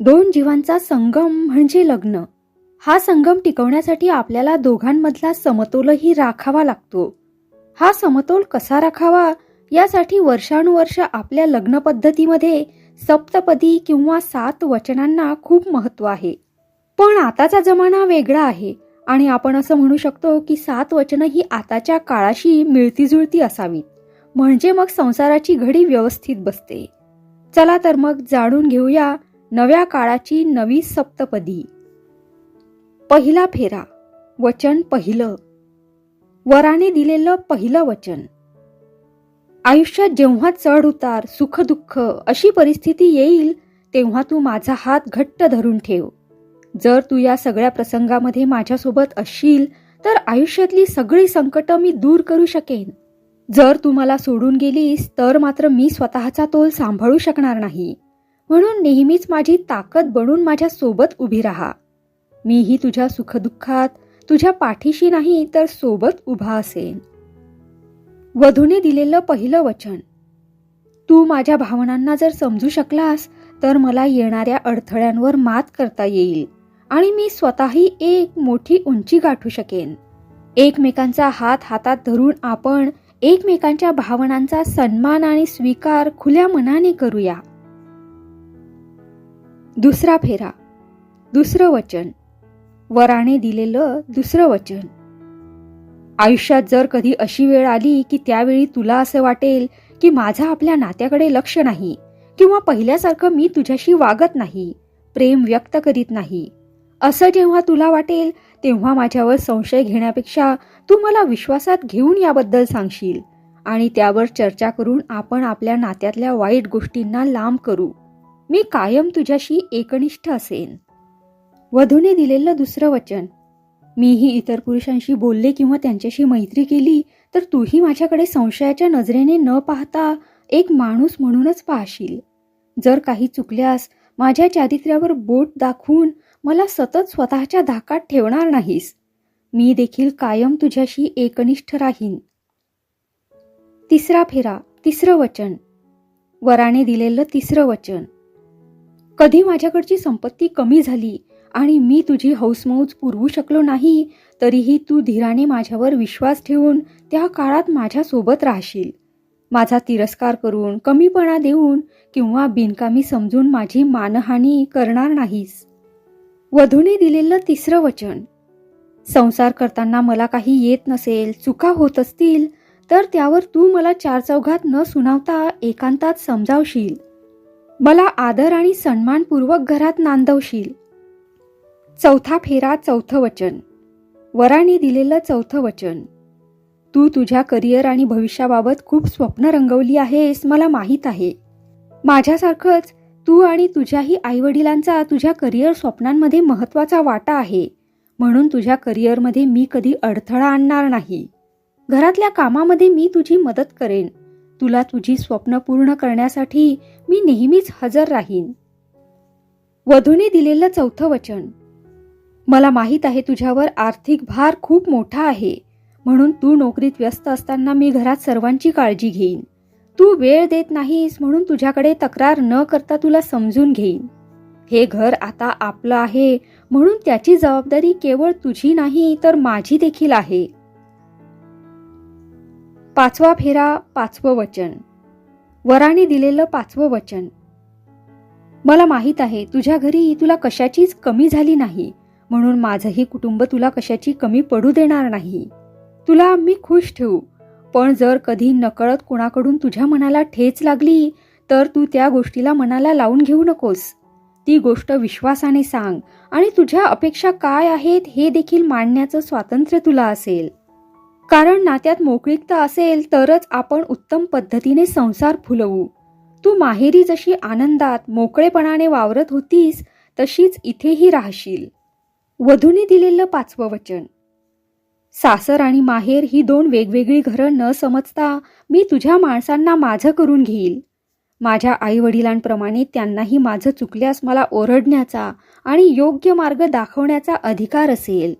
दोन जीवांचा संगम म्हणजे लग्न. हा संगम टिकवण्यासाठी आपल्याला दोघांमधला समतोलही राखावा लागतो. हा समतोल कसा राखावा? यासाठी वर्षानुवर्ष आपल्या लग्न पद्धतीमध्ये सप्तपदी किंवा सात वचनांना खूप महत्त्व आहे. पण आताचा जमाना वेगळा आहे आणि आपण असं म्हणू शकतो की सात वचनं ही आताच्या काळाशी मिळतीजुळती असावीत. म्हणजे मग संसाराची घडी व्यवस्थित बसते. चला तर मग जाणून घेऊया नव्या काळाची नवी सप्तपदी. पहिला फेरा वचन पहिलं. वराने दिलेलं पहिलं वचन. आयुष्यात जेव्हा चढ उतार सुखदुःख अशी परिस्थिती येईल तेव्हा तू माझा हात घट्ट धरून ठेव. जर तू या सगळ्या प्रसंगामध्ये माझ्यासोबत असशील तर आयुष्यातली सगळी संकट मी दूर करू शकेन. जर तू मला सोडून गेलीस तर मात्र मी स्वतःचा तोल सांभाळू शकणार नाही. म्हणून नेहमीच माझी ताकद बनून माझ्या सोबत उभी राहा. मीही तुझ्या सुखदुःखात तुझ्या पाठीशी नाही तर सोबत उभा असेन. वधूने दिलेलं पहिलं वचन. तू माझ्या भावनांना जर समजू शकलास तर मला येणाऱ्या अडथळ्यांवर मात करता येईल आणि मी स्वतःही एक मोठी उंची गाठू शकेन. एकमेकांचा हात हातात धरून आपण एकमेकांच्या भावनांचा सन्मान आणि स्वीकार खुल्या मनाने करूया. दुसरा फेरा. दुसरं वचन. वराने दिलेलं दुसरं वचन. आयुष्यात जर कधी अशी वेळ आली की त्यावेळी तुला असं वाटेल की माझं आपल्या नात्याकडे लक्ष नाही किंवा पहिल्यासारखं मी तुझ्याशी वागत नाही प्रेम व्यक्त करीत नाही असं जेव्हा तुला वाटेल तेव्हा माझ्यावर संशय घेण्यापेक्षा तू मला विश्वासात घेऊन याबद्दल सांगशील आणि त्यावर चर्चा करून आपण आपल्या नात्यातल्या वाईट गोष्टींना लांब करू. मी कायम तुझ्याशी एकनिष्ठ असेन. वधूने दिलेलं दुसरं वचन. मीही इतर पुरुषांशी बोलले किंवा त्यांच्याशी मैत्री केली तर तूही माझ्याकडे संशयाच्या नजरेने न पाहता एक माणूस म्हणूनच पाहशील. जर काही चुकल्यास माझ्या चारित्र्यावर बोट दाखवून मला सतत स्वतःच्या धाकात ठेवणार नाहीस. मी देखील कायम तुझ्याशी एकनिष्ठ राहीन. तिसरा फेरा तिसरं वचन. वराने दिलेलं तिसरं वचन. कधी माझ्याकडची संपत्ती कमी झाली आणि मी तुझी हौसमौज पुरवू शकलो नाही तरीही तू धीराने माझ्यावर विश्वास ठेवून त्या काळात माझ्यासोबत राहशील. माझा तिरस्कार करून कमीपणा देऊन किंवा बिनकामी समजून माझी मानहानी करणार नाहीस. वधूने दिलेलं तिसरं वचन. संसार करताना मला काही येत नसेल चुका होत असतील तर त्यावर तू मला चार चौघात न सुनावता एकांतात समजावशील. मला आदर आणि सन्मानपूर्वक घरात नांदवशील. चौथा फेरा चौथं वचन. वराने दिलेलं चौथं वचन. तू तुझ्या करिअर आणि भविष्याबाबत खूप स्वप्न रंगवली आहेस मला माहीत आहे. माझ्यासारखंच तू आणि तुझ्याही आईवडिलांचा तुझ्या करिअर स्वप्नांमध्ये महत्त्वाचा वाटा आहे. म्हणून तुझ्या करिअरमध्ये मी कधी अडथळा आणणार नाही. घरातल्या कामामध्ये मी तुझी मदत करेन. तुला तुझी स्वप्न पूर्ण करण्यासाठी मी नेहमीच हजर राहीन. वधूने दिलेलं चौथं वचन. मला माहीत आहे तुझ्यावर आर्थिक भार खूप मोठा आहे. म्हणून तू नोकरीत व्यस्त असताना मी घरात सर्वांची काळजी घेईन. तू वेळ देत नाहीस म्हणून तुझ्याकडे तक्रार न करता तुला समजून घेईन. हे घर आता आपलं आहे म्हणून त्याची जबाबदारी केवळ तुझी नाही तर माझी देखील आहे. पाचवा फेरा पाचवं वचन. वराने दिलेलं पाचवं वचन. मला माहीत आहे तुझ्या घरी तुला कशाचीच कमी झाली नाही म्हणून माझंही कुटुंब तुला कशाची कमी पडू देणार नाही. तुला मी खुश ठेवू पण जर कधी नकळत कुणाकडून तुझ्या मनाला ठेच लागली तर तू त्या गोष्टीला मनाला लावून घेऊ नकोस. ती गोष्ट विश्वासाने सांग आणि तुझ्या अपेक्षा काय आहेत हे देखील मांडण्याचं स्वातंत्र्य तुला असेल. कारण नात्यात मोकळीकता असेल तरच आपण उत्तम पद्धतीने संसार फुलवू. तू माहेरी जशी आनंदात मोकळेपणाने वावरत होतीस तशीच इथेही राहशील. वधूने दिलेलं पाचवं वचन. सासर आणि माहेर ही दोन वेगवेगळी घरं न समजता मी तुझ्या माणसांना माझं करून घेईल. माझ्या आईवडिलांप्रमाणे त्यांनाही माझं चुकल्यास मला ओरडण्याचा आणि योग्य मार्ग दाखवण्याचा अधिकार असेल.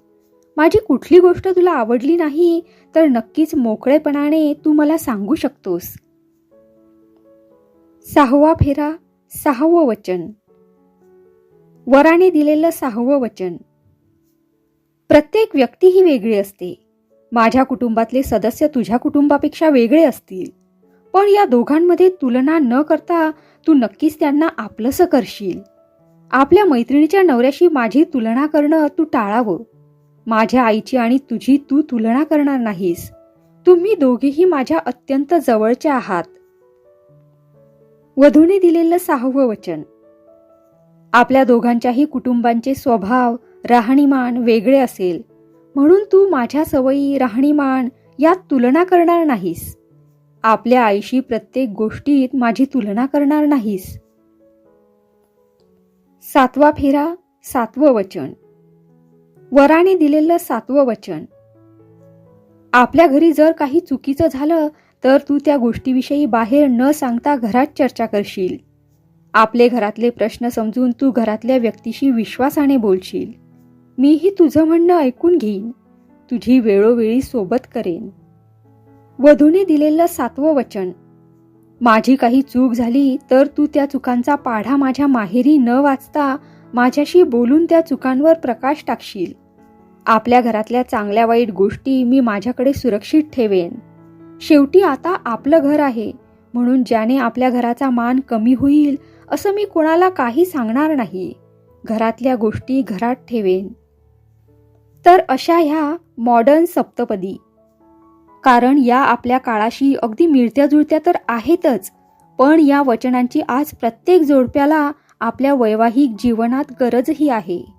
माझी कुठली गोष्ट तुला आवडली नाही तर नक्कीच मोकळेपणाने तू मला सांगू शकतोस. सहावा फेरा सहावं वचन. वराने दिलेलं सहावं वचन. प्रत्येक व्यक्ती ही वेगळी असते. माझ्या कुटुंबातले सदस्य तुझ्या कुटुंबापेक्षा वेगळे असतील. पण या दोघांमध्ये तुलना न करता तू नक्कीच त्यांना आपलंसं करशील. आपल्या मैत्रिणीच्या नवऱ्याशी माझी तुलना करणं तू टाळावं. माझ्या आईची आणि तुझी तू तुलना करणार नाहीस. तुम्ही दोघेही माझ्या अत्यंत जवळच्या आहात. वधूने दिलेलं सहावं वचन. आपल्या दोघांच्याही कुटुंबांचे स्वभाव राहणीमान वेगळे असेल. म्हणून तू माझ्या सवयी राहणीमान यात तुलना करणार नाहीस. आपल्या आईशी प्रत्येक गोष्टीत माझी तुलना करणार नाहीस. सातवा फेरा सातवं वचन. वराने दिलेलं सातवं वचन. आपल्या घरी जर काही चुकीचं झालं तर तू त्या गोष्टीविषयी बाहेर न सांगता घरात चर्चा करशील. आपले घरातले प्रश्न समजून तू घरातल्या व्यक्तीशी विश्वासाने बोलशील. मीही तुझं म्हणणं ऐकून घेईन. तुझी वेळोवेळी सोबत करेन. वधूने दिलेलं सातवं वचन. माझी काही चूक झाली तर तू त्या चुकांचा पाढा माझ्या माहेरी न वाचता माझ्याशी बोलून त्या चुकांवर प्रकाश टाकशील. आपल्या घरातल्या चांगल्या वाईट गोष्टी मी माझ्याकडे सुरक्षित ठेवेन. शेवटी आता आपलं घर आहे. म्हणून ज्याने आपल्या घराचा मान कमी होईल असं मी कोणाला काही सांगणार नाही. घरातल्या गोष्टी घरात ठेवेन. तर अशा ह्या मॉडर्न सप्तपदी. कारण या आपल्या काळाशी अगदी मिळत्या जुळत्या तर आहेतच पण या वचनांची आज प्रत्येक जोडप्याला आपल्या वैवाहिक जीवनात गरजही आहे.